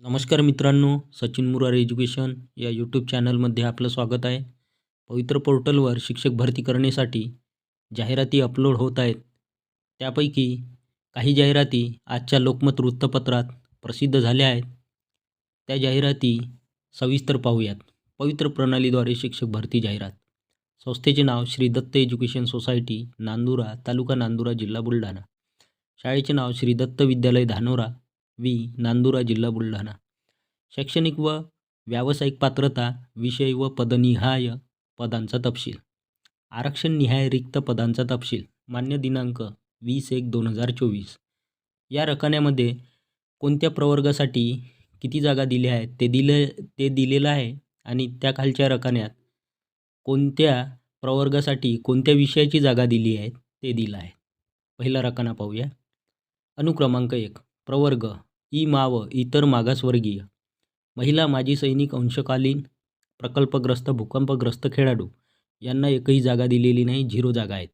नमस्कार मित्रांनो सचिन मुरार एज्युकेशन या यूट्यूब चॅनलमध्ये आपलं स्वागत आहे. पवित्र पोर्टलवर शिक्षक भरती करण्यासाठी जाहिराती अपलोड होत आहेत. त्यापैकी काही जाहिराती आजच्या लोकमत वृत्तपत्रात प्रसिद्ध झाल्या आहेत. त्या जाहिराती सविस्तर पाहूयात. पवित्र प्रणालीद्वारे शिक्षक भरती जाहिरात. संस्थेचे नाव श्री दत्त एज्युकेशन सोसायटी नांदुरा तालुका नांदुरा जिल्हा बुलढाणा. शाळेचे नाव श्री दत्त विद्यालय धानोरा वी नांदुरा जिल्हा बुलढाणा. शैक्षणिक व व्यावसायिक पात्रता विषय व पदनिहाय पदांचा तपशील. आरक्षण निहाय रिक्त पदांचा तपशील. मान्य दिनांक वीस एक दोन हजार चोवीस. या रकान्यामध्ये कोणत्या प्रवर्गासाठी किती जागा दिल्या आहेत ते दिले ते दिलेलं आहे आणि त्या खालच्या रकान्यात कोणत्या प्रवर्गासाठी कोणत्या विषयाची जागा दिली आहे ते दिलं आहे. पहिला रकाना पाहूया. अनुक्रमांक एक. प्रवर्ग ई माव इतर मागासवर्गीय. महिला माजी सैनिक अंशकालीन प्रकल्पग्रस्त भूकंपग्रस्त खेळाडू यांना एकही जागा दिलेली नाही झिरो जागा आहेत.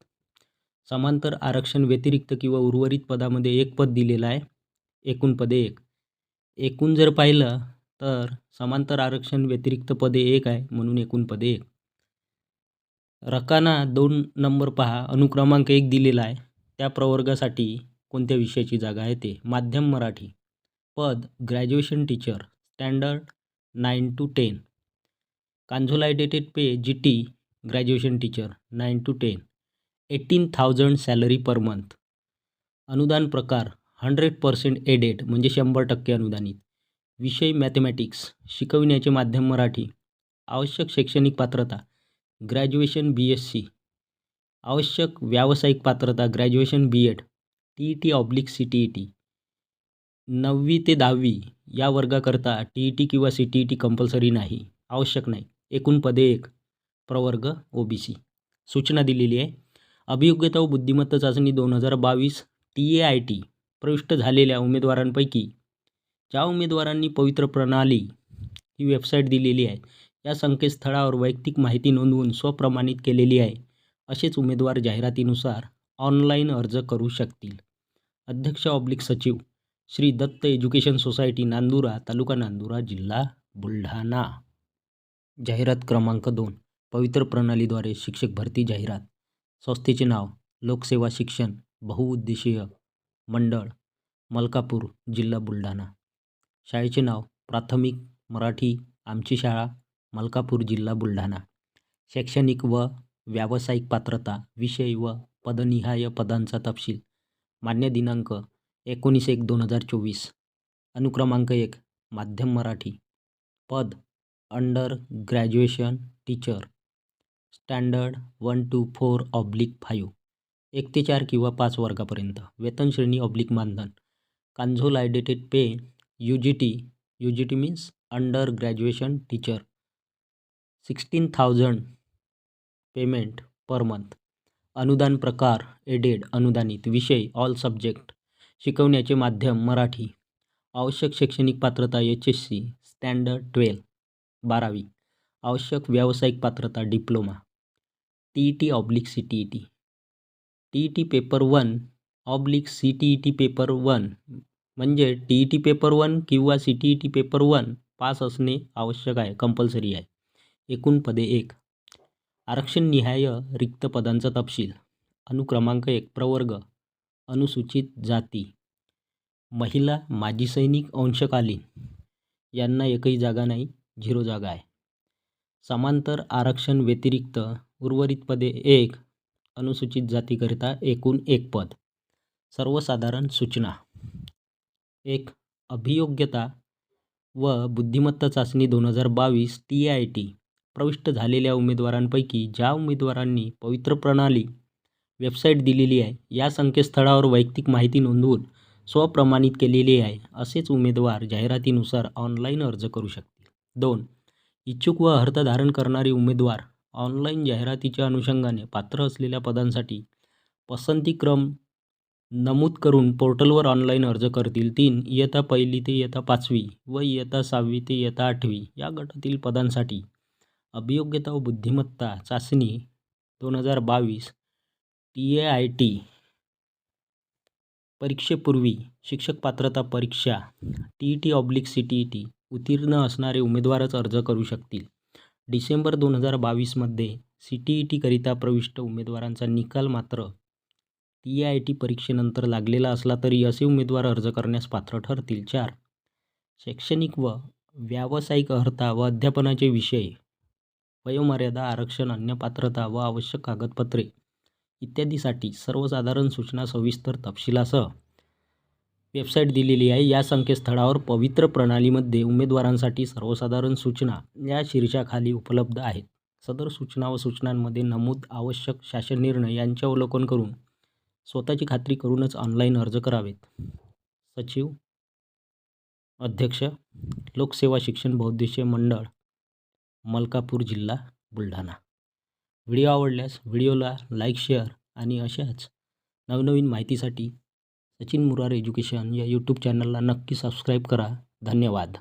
समांतर आरक्षण व्यतिरिक्त किंवा उर्वरित पदामध्ये एक पद दिलेलं आहे एकूण पदे एक. एकूण जर पाहिलं तर समांतर आरक्षण व्यतिरिक्त पदे एक आहे म्हणून एकूण पदे एक. रकाना दोन नंबर पहा अनुक्रमांक एक दिलेला आहे. त्या प्रवर्गासाठी कोणत्या विषयाची जागा आहे ते? माध्यम मराठी. पद graduation teacher standard nine to ten consolidated pay G T graduation teacher nine to ten eighteen thousand salary per month अनुदान प्रकार हंड्रेड पर्सेंट एडेड म्हणजे शंभर टक्के अनुदानित. विषय मॅथमॅटिक्स शिकविण्याचे माध्यम मराठी. आवश्यक शैक्षणिक पात्रता ग्रॅज्युएशन बी एस सी आवश्यक व्यावसायिक पात्रता graduation B Ed T E T oblique C T E T नववी ते दहावी या वर्गाकरता टी ई टी किंवा C T E T compulsory नाही आवश्यक नाही. एकूण पदे एक प्रवर्ग ओ बी सी सूचना दिलेली आहे. अभियोग्यता व बुद्धिमत्ता चाचणी दोन हजार बावीस टी ए आय टी प्रविष्ट झालेल्या उमेदवारांपैकी ज्या उमेदवारांनी पवित्र प्रणाली ही वेबसाईट दिलेली आहे या संकेतस्थळावर वैयक्तिक माहिती नोंदवून स्वप्रमाणित केलेली आहे असेच उमेदवार जाहिरातीनुसार ऑनलाईन अर्ज करू शकतील. अध्यक्ष ऑब्लिक सचिव श्री दत्त एज्युकेशन सोसायटी नांदुरा तालुका नांदुरा जिल्हा बुलढाणा. जाहिरात क्रमांक दोन पवित्र प्रणालीद्वारे शिक्षक भरती जाहिरात. संस्थेचे नाव लोकसेवा शिक्षण बहुउद्देशीय मंडळ मलकापूर जिल्हा बुलढाणा. शाळेचे नाव प्राथमिक मराठी आमची शाळा मलकापूर जिल्हा बुलढाणा. शैक्षणिक व व्यावसायिक पात्रता विषय व पदनिहाय पदांचा तपशील. मान्य दिनांक एकोणीस एक दोन हजार चोवीस. अनुक्रमांक एक माध्यम मराठी. पद under graduation teacher. Standard one two four oblique five. एक ते चार किंवा पाच वर्गापर्यंत. वेतन श्रेणी ऑब्लिक मानधन. Consolidated pay U G T U G T means under graduation teacher sixteen thousand payment per month अनुदान प्रकार एडेड अनुदानित विषय ऑल सब्जेक्ट शिकवण्याचे माध्यम मराठी आवश्यक शैक्षणिक पात्रता H S C standard twelve बारावी आवश्यक व्यावसायिक पात्रता diploma T E T oblique C T E T T E T paper one oblique C T E T paper one म्हणजे T E T paper one किंवा C T E T paper one pass असणे आवश्यक आहे compulsory आहे. एकूण पदे एक. आरक्षणनिहाय रिक्त पदांचा तपशील. अनुक्रमांक एक प्रवर्ग. अनुसूचित जाती. महिला माजी सैनिक अंशकालीन. यांना एकही जागा नाही झिरो जागा आहे. समांतर आरक्षण व्यतिरिक्त उर्वरित पदे एक अनुसूचित जातीकरिता एकूण एक पद. सर्वसाधारण सूचना. एक अभियोग्यता व बुद्धिमत्ता चाचणी दोन हजार बावीस टी आय टी प्रविष्ट झालेल्या उमेदवारांपैकी ज्या उमेदवारांनी पवित्र प्रणाली वेबसाईट दिलेली आहे या संकेतस्थळावर वैयक्तिक माहिती नोंदवून स्वप्रमाणित केलेली आहे असेच उमेदवार जाहिरातीनुसार ऑनलाईन अर्ज करू शकतील. दोन इच्छुक व अर्थ धारण करणारे उमेदवार ऑनलाईन जाहिरातीच्या अनुषंगाने पात्र असलेल्या पदांसाठी पसंतीक्रम नमूद करून पोर्टलवर ऑनलाईन अर्ज करतील. तीन इयत्ता पहिली ते इयत्ता पाचवी व इयत्ता सहावी ते इयत्ता आठवी या गटातील पदांसाठी अभियोग्यता व बुद्धिमत्ता चाचणी दोन हजार बावीस टी ए आय टी परीक्षेपूर्वी शिक्षक पात्रता परीक्षा T E T oblique C T E T उत्तीर्ण असणारे उमेदवारच अर्ज करू शकतील. डिसेंबर दोन हजार बावीसमध्ये सी टी ई टीकरिता प्रविष्ट उमेदवारांचा निकाल मात्र टी आय टी परीक्षेनंतर लागलेला असला तरी असे उमेदवार अर्ज करण्यास पात्र ठरतील. चार. शैक्षणिक व व्यावसायिक अर्हता व अध्यापनाचे विषय वयोमर्यादा आरक्षण अन्य पात्रता व आवश्यक कागदपत्रे इत्यादीसाठी सर्वसाधारण सूचना सविस्तर तपशिलासह वेबसाईट दिलेली आहे. या संकेतस्थळावर पवित्र प्रणालीमध्ये उमेदवारांसाठी सर्वसाधारण सूचना या शीर्षाखाली उपलब्ध आहेत. सदर सूचना व सूचनांमध्ये नमूद आवश्यक शासन निर्णय यांचे अवलोकन करून स्वतःची खात्री करूनच ऑनलाईन अर्ज करावेत. सचिव अध्यक्ष लोकसेवा शिक्षण बहुद्देशीय मंडळ मलकापूर जिल्हा बुलढाणा. व्हिडिओ आवडल्यास व्हिडिओला लाईक शेअर आणि अशाच नवनवीन माहितीसाठी सचिन मुरार एज्युकेशन या यूट्यूब चॅनलला नक्की सबस्क्राईब करा. धन्यवाद.